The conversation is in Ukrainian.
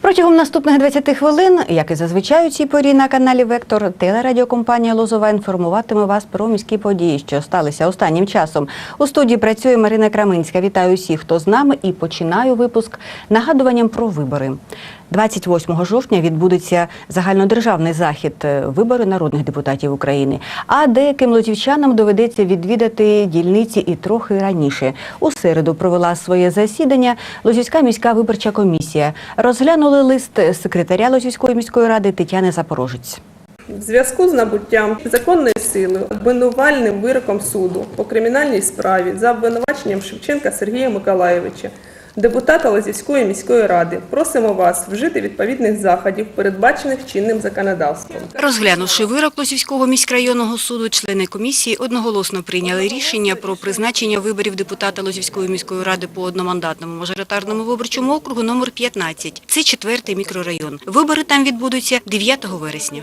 Протягом наступних 20 хвилин, як і зазвичай у цій порі на каналі Вектор, телерадіокомпанія Лозова інформуватиме вас про міські події, що сталися останнім часом. У студії працює Марина Краминська. Вітаю усіх, хто з нами, і починаю випуск нагадуванням про вибори. 28 жовтня відбудеться загальнодержавний захід е, вибори народних депутатів України. А деяким лозівчанам доведеться відвідати дільниці і трохи раніше. У середу провела своє засідання Лозівська міська виборча комісія. Розглянули лист секретаря Лозівської міської ради Тетяни Запорожець. В зв'язку з набуттям законної сили обвинувальним вироком суду по кримінальній справі за обвинуваченням Шевченка Сергія Миколаєвича, депутата Лозівської міської ради, просимо вас вжити відповідних заходів, передбачених чинним законодавством. Розглянувши вирок Лосівського міськрайонного суду, члени комісії одноголосно прийняли рішення про призначення виборів депутата Лозівської міської ради по одномандатному мажоритарному виборчому округу номер 15. Це четвертий мікрорайон. Вибори там відбудуться 9 вересня.